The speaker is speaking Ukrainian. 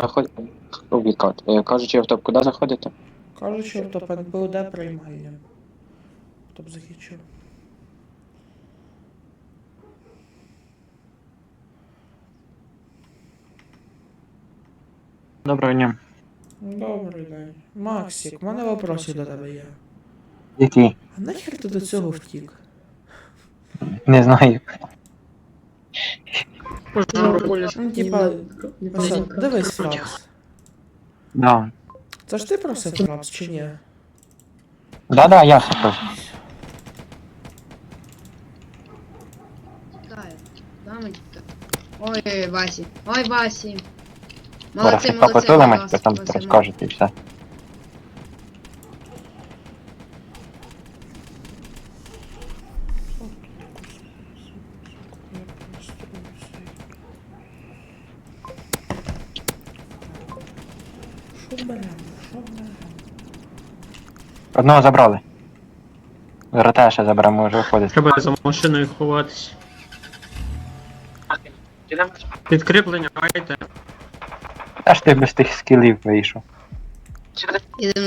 заходите? У вікат. Е, Кажучи, автоп, куди заходите? Кажуть, що топ НПУД приймальня. Топ захищу. Доброго дня. Добрий день. Максик, у мене вопросик до тебе є. Який? А нахер ти до цього втік? Не знаю. Ну, типа, ось, дивись, Фрапс. Да. Це ж ти просив Фрапс чи ні? Да-да, я супер. Чекаю. Дамочка. Ой, Васі. Ой, Васі. Зараз Молодці, як молодці, покотилимось, молодці, потім молодці, розкажете і все. Що беремо? Що беремо? Одного забрали. РТ ще заберемо, може виходить. Треба за машиною ховатись. Підкріплення маєте? Аж ти без тих скілів вийшов. Ідемо